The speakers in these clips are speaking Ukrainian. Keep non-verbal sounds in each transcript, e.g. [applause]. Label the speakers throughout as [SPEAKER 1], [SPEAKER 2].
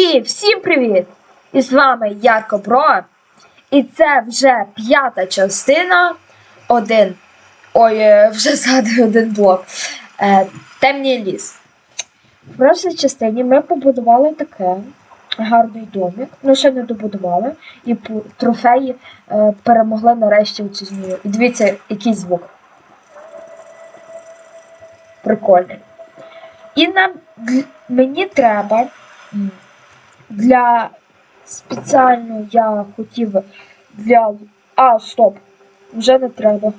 [SPEAKER 1] І всім привіт! І з вами я Кобро. І це вже п'ята частина. Один. Ой, е, вже [laughs] згадую один блок. Е, Темний ліс. В прошлій частині ми побудували таке гарний домик. Ну, ще не добудували. І трофеї е, перемогли нарешті цю змію. І дивіться, який звук. Прикольний. І нам мені треба для спеціально я хотів для. А, стоп. Вже не треба.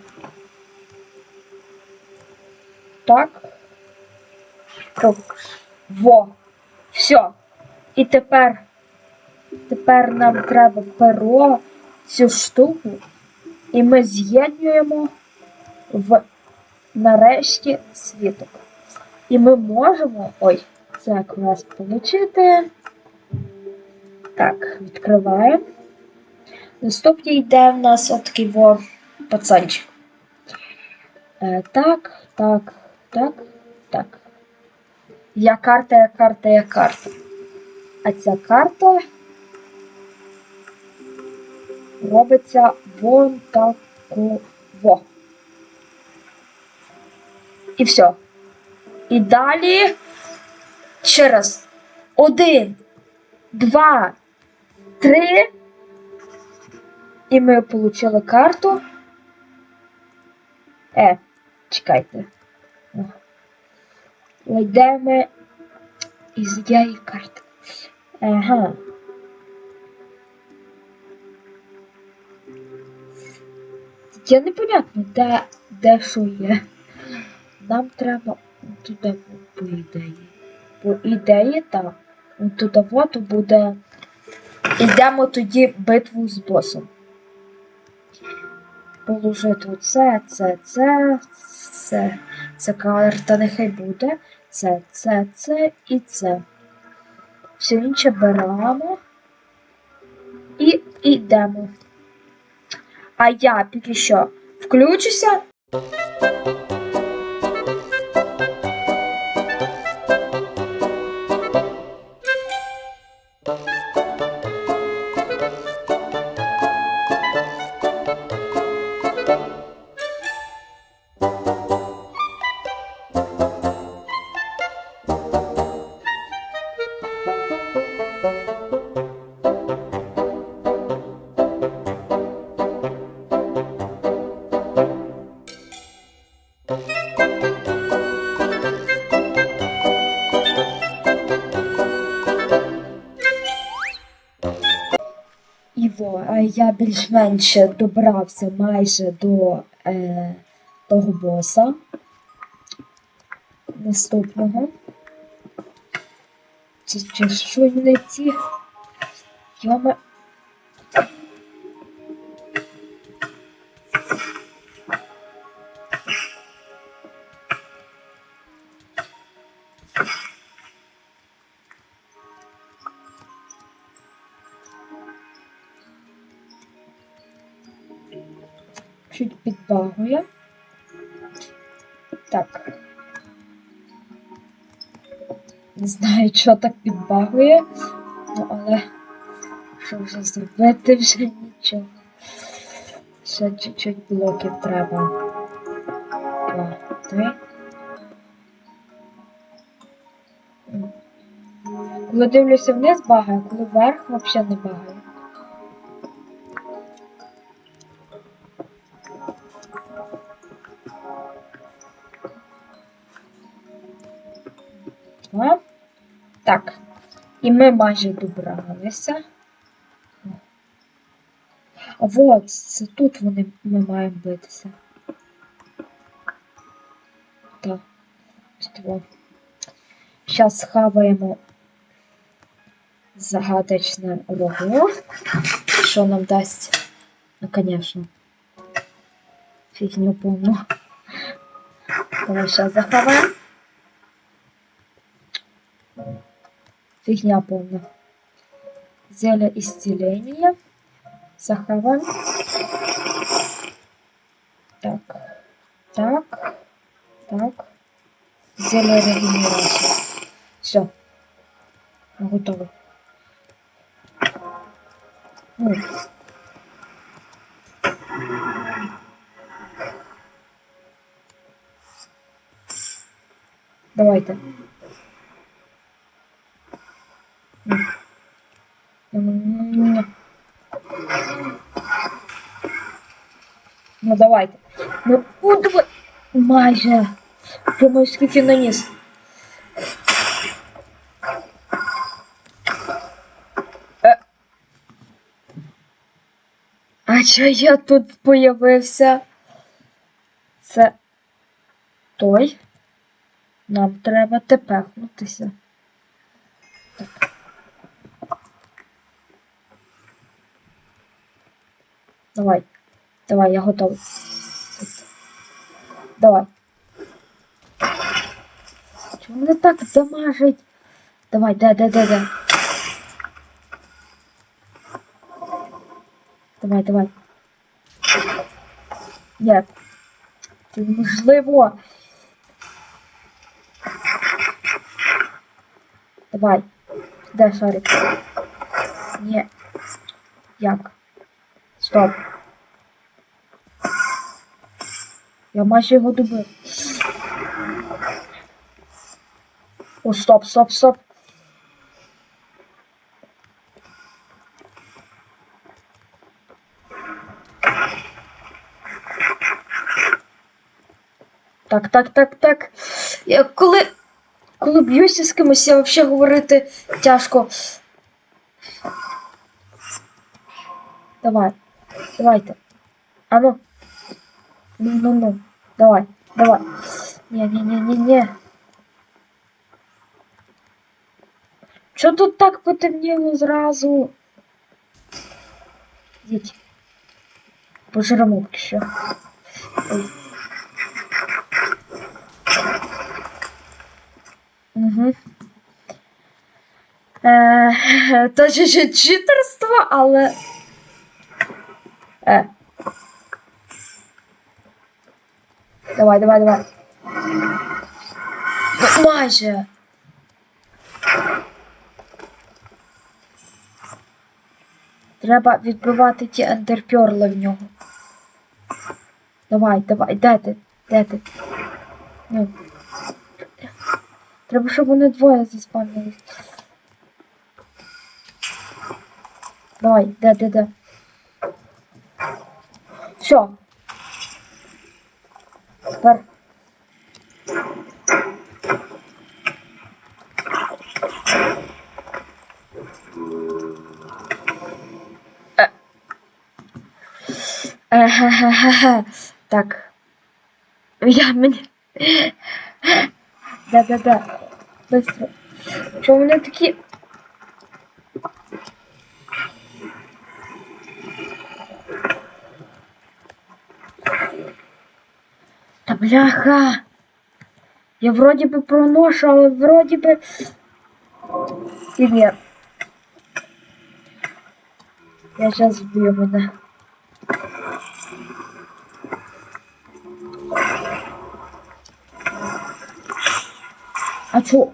[SPEAKER 1] Так. Крок. Во. Все. І тепер. Тепер нам треба перо цю штуку. І ми з'єднуємо в нарешті світок. І ми можемо. Ой, це квест отримати. Так, відкриваємо. Наступний йде в нас отакий пацанчик. Е, так, так, так, так. Я карта, я карта, я карта. А ця карта робиться вон таку во. І все. І далі ще раз. Один, два, три. І ми отримали карту. Е, чекайте. Йдемо із цієї карти. Ага. Я непонятно, де, де що є. Нам треба туди, по ідеї. По ідеї, так. Туди от буде. Ідемо тоді битву з босом. Положити оце, це, це, це, це карта нехай буде. Це, це, це і це. Все інше беремо і йдемо. А я поки що включуся. Я більш-менш добрався майже до е, того боса наступного. Чи, чи що не ті? Йома. Підбагує. Так. Не знаю, що так підбагує. Ну, але що вже зробити вже нічого. Ще чуть-чуть блоків треба. Два, три. Коли дивлюся вниз, багає, коли вверх взагалі не багає. Два. Так. І ми майже добралися. Вот, це тут вони ми маємо битися. Так. Зараз схаваємо загадочне рогу. Що нам дасть? Ну, конечно. Фігню повну. Давай зараз захаваємо. Фигня полная. Зелье исцеления. Захаваем. Так. Так. Так. Зелье регенерации. Все. Готово. Ну. Давайте. Ну. М-м-м. Ну давайте. Ну, ну давай. Майже. Думаю, скільки наніс. Е. А чого я тут появився? Це той. Нам треба тепехнутися. Так. Давай. Давай, я готовий. Давай. Чому мене так замажить? Давай, де, де, де, де. Давай, давай. Ні. Це неможливо. Давай. Де шарик? Ні. Як? Стоп. Я майже його добив. О, стоп, стоп, стоп. Так, так, так, так. Я коли. Коли б'юся з кимось, я взагалі говорити тяжко. Давай. Давайте. Ану. Ну, ну, ну. Давай, давай. Не, не, не, не, не. Що тут так потемніло зразу? Діть. Пожремо що. Ой. Угу. Е, то ще ще читерство, але. Е. Давай, давай, давай. Майже. Треба відбивати ті ендерпьорли в нього. Давай, давай, де ти? Де ти? Ну. Треба, щоб вони двоє заспавнились. Давай, де, де, де. Все. Тепер. Е. [laughs] Так. Я мені. [laughs] Да-да-да. Быстро. Что у меня такие... бляха! Я вроде бы проношу, але вроде бы... И нет. Я сейчас вбью меня. А чо?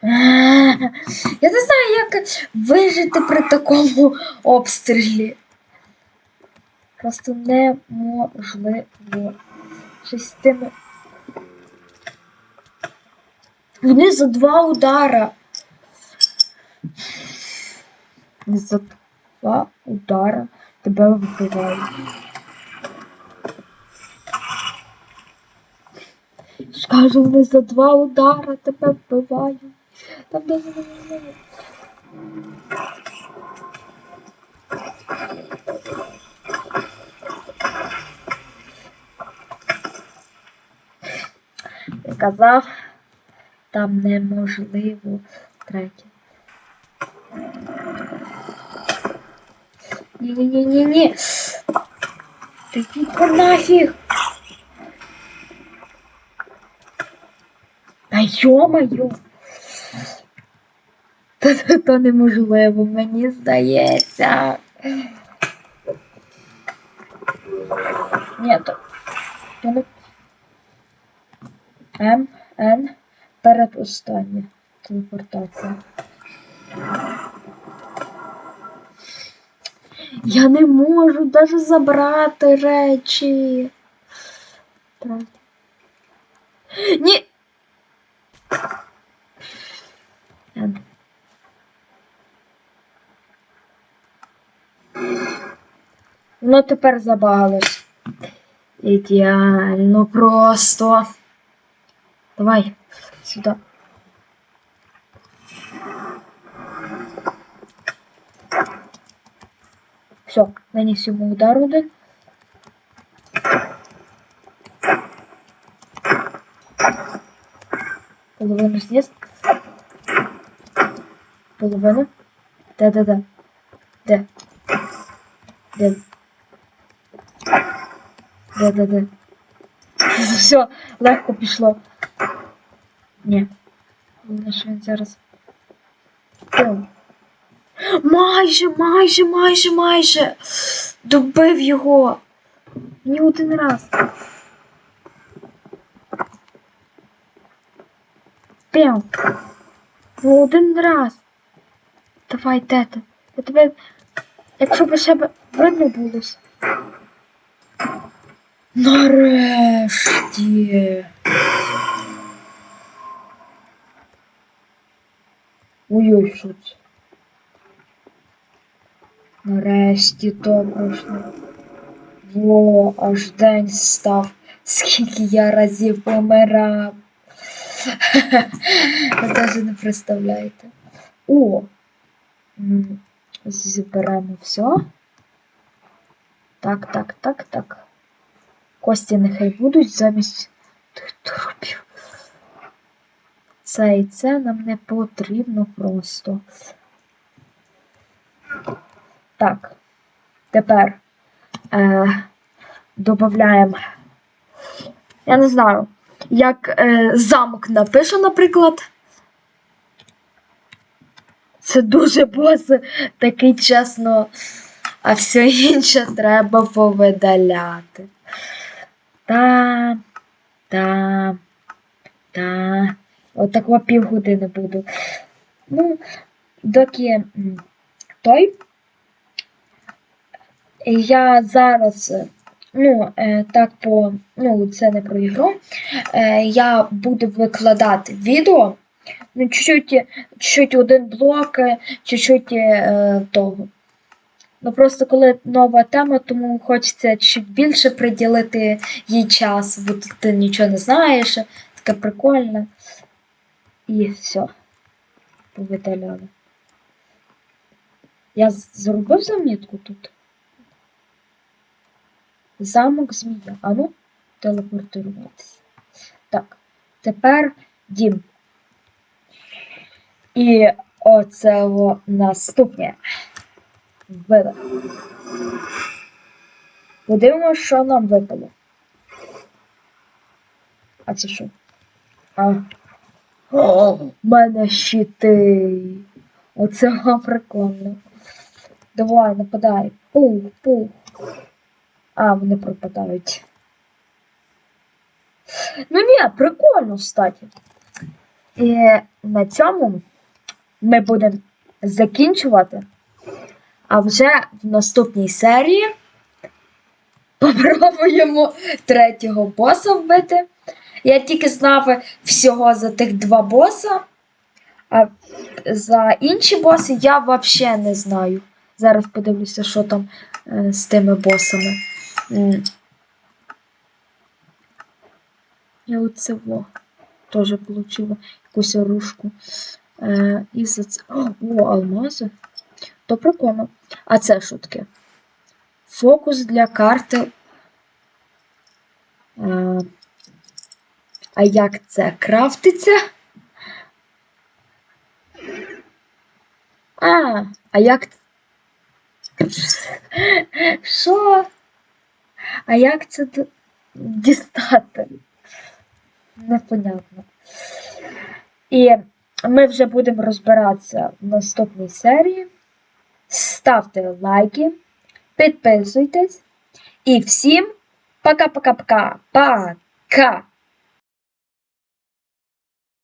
[SPEAKER 1] [laughs] Я не знаю, як вижити при такому обстрілі. Просто неможливо. Щось з. Вони за два удара. За два удара тебе вбивають. Скажу, вони за два удара тебе вбивають. Там де вони. Я казав, там неможливо третє. Ні-ні-ні-ні-ні. Та йдіть нафіг. Та йо-моє. Та це то неможливо, мені здається. Ні, то. то не... М, Н, передостання. Телепортація. Я не можу навіть забрати речі. Правда. Ні. Ладно. Ну, тепер забагалось. Ідеально просто. Давай, сюди. Все, наніс йому удар один. Половину зніс. Половину. Де-де-де. Де? Де? Де-де-де. [laughs] Все, легко пішло. Ні. Головне, що він зараз. Пив. Майже, майже, майже, майже. Добив його. Ні один раз. Пів. Один раз. Давай, де? Я тебе. Якщо б ще б видно було. Нарешті. Ой-ой, що? Нарешті то пройшло. Во, аж день став. Скільки я разів помирав. [laughs] Ви навіть не представляєте. О! Зберемо все. Так, так, так, так. Кості нехай будуть замість тих трупів. Це і це нам не потрібно просто. Так. Тепер е, додаємо. Я не знаю, як е, замок напишу, наприклад. Це дуже бос такий чесно, а все інше треба повидаляти. Та, та, та. Отако півгодини буду. Ну, доки той. Я зараз, е, ну, е, так по, ну, це не про ігру. Е, я буду викладати відео. Ну, чуть-чуть, чуть-чуть один блок, чуть-чуть того. Ну просто коли нова тема, тому хочеться чуть більше приділити їй час, бо ти нічого не знаєш, таке прикольне. І все. Повидаляли. Я зробив замітку тут. Замок змія. А ну, телепортуватися. Так, тепер дім. І оце наступне. Вбили. Подивимося, що нам випало. А це що? А. О, в мене щити. Оце прикольно. Давай, нападай. Пух, пух. А, вони пропадають. Ну ні, прикольно, кстати. І на цьому ми будемо закінчувати. А вже в наступній серії [laughs] попробуємо третього боса вбити. Я тільки знав всього за тих два боса, а за інші боси я взагалі не знаю. Зараз подивлюся, що там е, з тими босами. Я оце во теж отримала якусь оружку. Е, і за це. О, алмази. То прикольно. А це що таке? Фокус для карти. Е, а як це крафтиться? А, а як. Що? А як це дістати? Непонятно. І ми вже будемо розбиратися в наступній серії. Ставте лайки, підписуйтесь. І всім пока-пока-пока. Пока!